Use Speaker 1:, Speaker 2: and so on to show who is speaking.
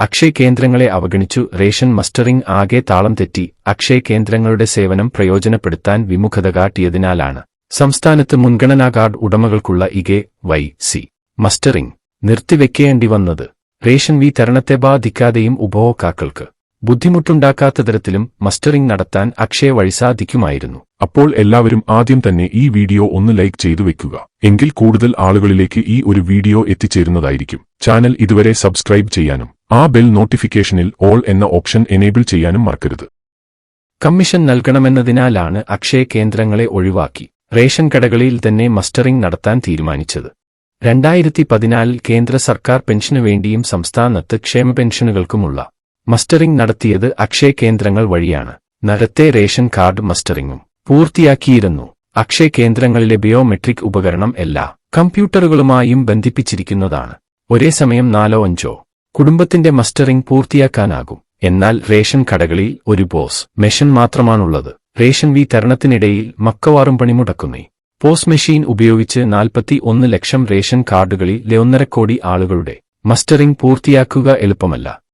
Speaker 1: അക്ഷയ കേന്ദ്രങ്ങളെ അവഗണിച്ചു ration mustering ആകെ താളം തെറ്റി അക്ഷയ കേന്ദ്രങ്ങളുടെ സേവനം പ്രയോജനപ്പെടുത്താൻ വിമുഖത കാട്ടിയതിനാലാണ്. സംസ്ഥാനത്ത് മുൻഗണനാ card ഉടമകൾക്കുള്ള e K Y C mustering നിർത്തിവെക്കേണ്ടി വന്നത് റേഷൻ വിതരണത്തെ ബാധിക്കാതെയും ഉപഭോക്താക്കൾക്ക്. ബുദ്ധിമുട്ടുണ്ടാക്കാത്ത തരത്തിലും മസ്റ്ററിംഗ് നടത്താൻ അക്ഷയ വഴി സാധിക്കുമായിരുന്നു.
Speaker 2: അപ്പോൾ എല്ലാവരും ആദ്യം തന്നെ ഈ വീഡിയോ ഒന്ന് ലൈക്ക് ചെയ്തു വെക്കുക. എങ്കിൽ കൂടുതൽ ആളുകളിലേക്ക് ഈ ഒരു വീഡിയോ എത്തിച്ചേരുന്നതായിരിക്കും. ചാനൽ ഇതുവരെ സബ്സ്ക്രൈബ് ചെയ്യാനും ആ ബെൽ നോട്ടിഫിക്കേഷനിൽ ഓൾ എന്ന ഓപ്ഷൻ എനേബിൾ ചെയ്യാനും മറക്കരുത്.
Speaker 1: കമ്മീഷൻ നൽകണമെന്നതിനാലാണ് അക്ഷയ കേന്ദ്രങ്ങളെ ഒഴിവാക്കി റേഷൻ കടകളിൽ തന്നെ മസ്റ്ററിംഗ് നടത്താൻ തീരുമാനിച്ചത്. രണ്ടായിരത്തി പതിനാലിൽ കേന്ദ്ര സർക്കാർ പെൻഷനു വേണ്ടിയും സംസ്ഥാനത്ത് ക്ഷേമ പെൻഷനുകൾക്കുമുള്ള മസ്റ്ററിംഗ് നടത്തിയത് അക്ഷയ കേന്ദ്രങ്ങൾ വഴിയാണ്. നരത്തെ റേഷൻ കാർഡ് മസ്റ്ററിംഗും പൂർത്തിയാക്കിയിരുന്നു. അക്ഷയ കേന്ദ്രങ്ങളിലെ ബയോമെട്രിക് ഉപകരണം എല്ലാ കമ്പ്യൂട്ടറുകളുമായും ബന്ധിപ്പിച്ചിരിക്കുന്നതാണ്. ഒരേ സമയം നാലോ അഞ്ചോ. കുടുംബത്തിന്റെ മസ്റ്ററിംഗ് പൂർത്തിയാക്കാനാകും. എന്നാൽ റേഷൻ കടകളിൽ ഒരു ബോസ് മെഷീൻ മാത്രമാണുള്ളത്. റേഷൻ വിതരണത്തിനിടയിൽ മക്കവാറും പണിമുടക്കുന്നേ. പോസ് മെഷീൻ ഉപയോഗിച്ച് നാൽപ്പത്തി ഒന്ന് ലക്ഷം റേഷൻ കാർഡുകളിൽ ഒന്നര കോടി ആളുകളുടെ മസ്റ്ററിംഗ് പൂർത്തിയാക്കുക എളുപ്പമല്ല.